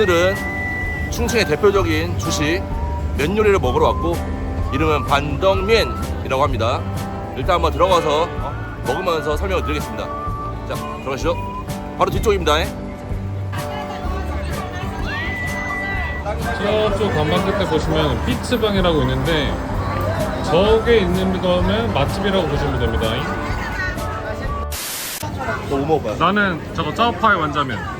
오늘은 충청의 대표적인 주식 면 요리를 먹으러 왔고 이름은 반덕면이라고 합니다. 일단 한번 들어가서 어, 먹으면서 설명을 드리겠습니다. 자 들어가시죠. 바로 뒤쪽입니다. 저쪽 간판 끝에 보시면 피츠방이라고 있는데 저게 있는 거면 맛집이라고 보시면 됩니다. 너무 먹어봐. 나는 저거 짜오파이 완자면.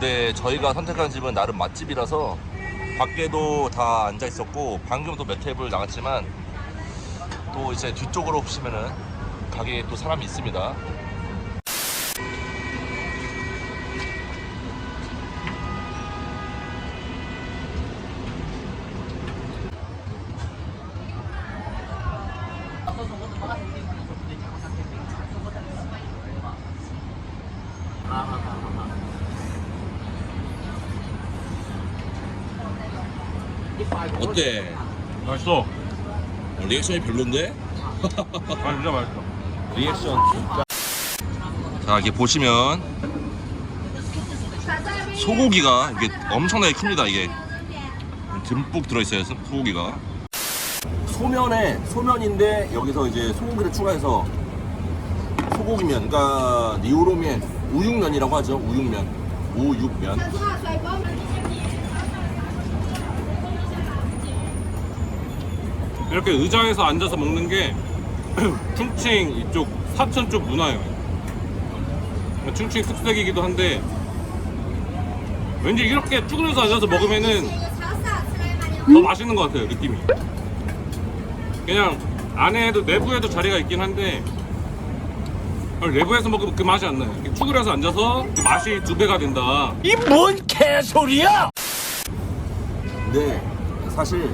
근데 저희가 선택한 집은 나름 맛집이라서 밖에도 다 앉아 있었고 방금 또 몇 탭을 나갔지만 또 이제 뒤쪽으로 보시면은 가게에 또 사람이 있습니다. 어때? 맛있어. 리액션이 별론데? 아 진짜 맛있어. 리액션 진짜. 자, 이렇게 보시면 소고기가 이게 엄청나게 큽니다. 이게 듬뿍 들어있어요. 소- 소고기가. 소면에 소면인데 여기서 이제 소고기를 추가해서 소고기면, 그러니까 니우로면, 우육면이라고 하죠. 우육면, 우육면. 이렇게 의자에서 앉아서 먹는 게 충칭 이쪽 사천 쪽 문화예요. 충칭 특색이기도 한데 왠지 이렇게 쭈그려서 앉아서 먹으면은 더 맛있는 것 같아요 느낌이. 그냥 안에도 내부에도 자리가 있긴 한데 내부에서 먹으면 그 맛이 안 나요. 이렇게 쭈그려서 앉아서 그 맛이 두 배가 된다. 근데 사실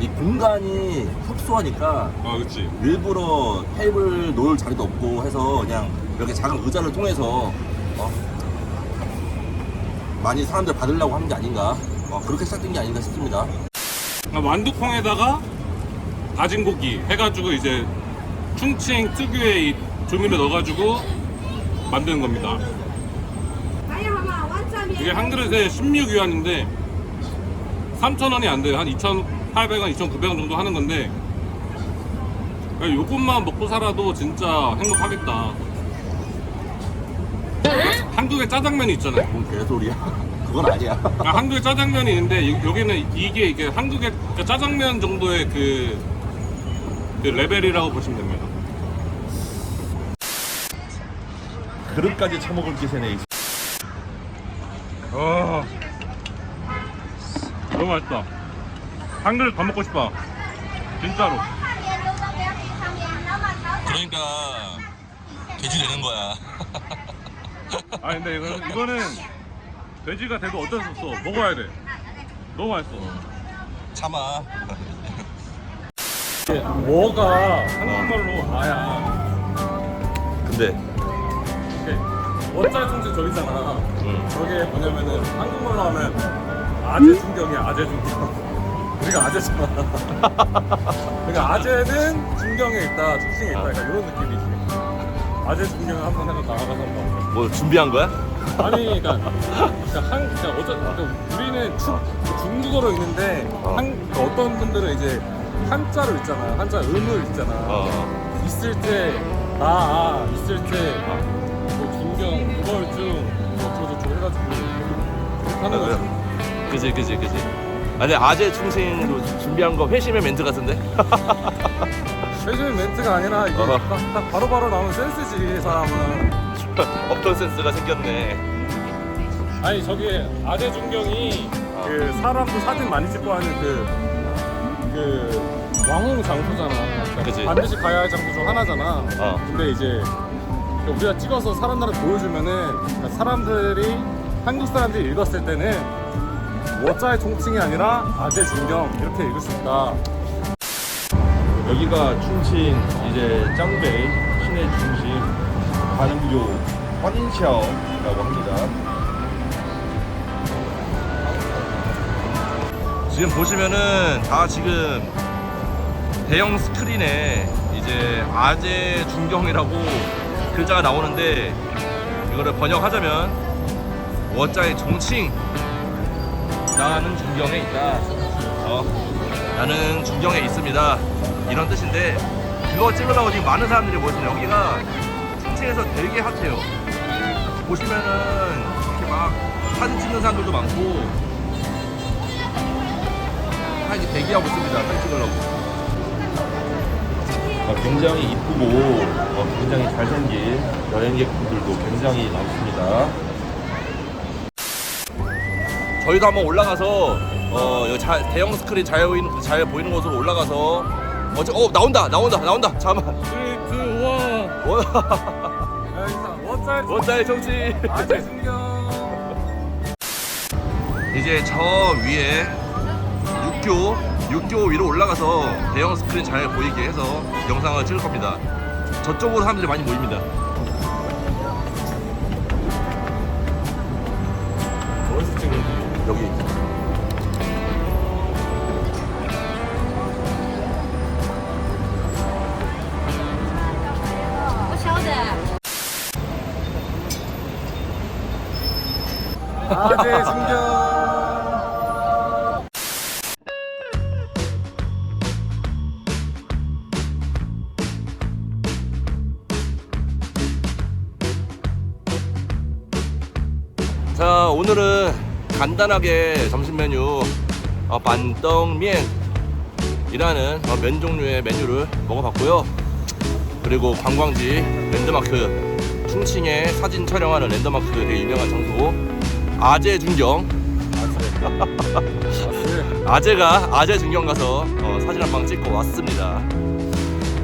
이 공간이 협소하니까 아, 그치. 일부러 테이블 놓을 자리도 없고 해서 그냥 이렇게 작은 의자를 통해서 어, 많이 사람들 받으려고 하는 게 아닌가 어, 그렇게 시작된 게 아닌가 싶습니다. 아, 완두콩에다가 다진 고기 해가지고 이제 충칭 특유의 이 조미료 넣어가지고 만드는 겁니다. 이게 한 그릇에 16위안인데 3,000원이 안 돼요. 한 2,000, 2,800원, 2,900원 정도 하는 건데 요것만 먹고 살아도 진짜 행복하겠다. 한국에 짜장면이 있잖아요. 뭔 개소리야 그건 아니야 아, 한국에 짜장면이 있는데 이- 여기는 이게 이게 한국의 그 짜장면 정도의 그, 그 레벨이라고 보시면 됩니다. 그릇까지 처먹을 기세네 아, 너무 맛있다. 한 그릇 더 먹고 싶어. 진짜로. 그러니까 돼지 되는 거야. 아 근데 이거는, 이거는 돼지가 돼도 어쩔 수 없어. 먹어야 돼. 너무 맛있어. 참아. 뭐가 한국말로 아야. 근데 오케이. 원자 충격 저기잖아. 응. 저게 뭐냐면은 한국말로 하면 아재 충격이야. 아재 충격. 우리가 아재잖아. 그러니까 아재는 중경에 있다, 중심에 있다. 그러니까 이런 느낌이지. 아재 중경을 한번 해서 나가서 한번. 뭐 준비한 거야? 아니, 그러니까, 그러니까 한, 그러니까 어쩌, 그러니까 우리는 중, 중국어로 읽는데 어. 한, 그러니까 어떤 분들은 이제 한자로 있잖아. 한자 음을 있잖아. 어. 있을 때, 나, 아, 있을 때, 뭐 중경, 그걸 좀 어쩌고저쩌고 해가지고 하는 거지. 그지 그지 그지 아니 아재 충신으로 준비한 거 회심의 멘트 같은데? 최준 멘트가 아니라 이게 어허. 딱, 딱 바로바로 나오는 센스지, 이 사람은. 없던 센스가 생겼네 아니, 저기 아재 중경이 그 사람도 사진 많이 찍고 하는 그, 그 왕홍 장소잖아. 그러니까 그치. 반드시 가야 할 장소 중 하나잖아. 어. 근데 이제 우리가 찍어서 사람들한테 보여주면은 그러니까 사람들이 한국 사람들이 읽었을 때는 워짜의 총칭이 아니라 아재 중경 이렇게 읽을 수 있다. 여기가 충칭 이제 짱베이 시내 중심 반음교 환인샤오라고 합니다. 지금 보시면은 다 지금 대형 스크린에 이제 아재 중경이라고 글자가 나오는데 이거를 번역하자면 워짜의 종칭 나는 중경에 있다. 어, 나는 중경에 있습니다. 이런 뜻인데 그거 찍으려고 지금 많은 사람들이 모였어요. 여기가 충칭에서 되게 핫해요. 보시면은 이렇게 막 사진 찍는 사람들도 많고 다 이렇게 대기하고 있습니다. 사진 찍으려고. 어, 굉장히 이쁘고 어, 굉장히 잘생긴 여행객분들도 굉장히 많습니다. 저희도 한번 올라가서 어, 여기 잘, 대형 스크린 잘 보이는 잘 보이는 곳으로 올라가서 어, 저, 어 나온다 나온다 나온다 잠깐만 3, 2, 1. 워- 워짜의 원자의 정치 아재. 이제 저 위에 육교 육교 위로 올라가서 대형 스크린 잘 보이게 해서 영상을 찍을 겁니다 저쪽으로 사람들이 많이 모입니다 어디서 찍는? 여기 아재 중경. 자 오늘은 간단하게 점심 메뉴 어, 반떡면이라는 어, 면 종류의 메뉴를 먹어봤고요. 그리고 관광지 랜드마크 충칭에 사진 촬영하는 랜드마크 되게 유명한 장소 아재 중경. 아재가 아재 중경 가서 어, 사진 한 방 찍고 왔습니다.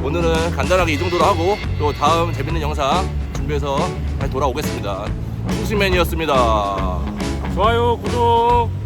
오늘은 간단하게 이 정도로 하고 또 다음 재밌는 영상 준비해서 다시 돌아오겠습니다. 충칭맨이었습니다 좋아요, 구독.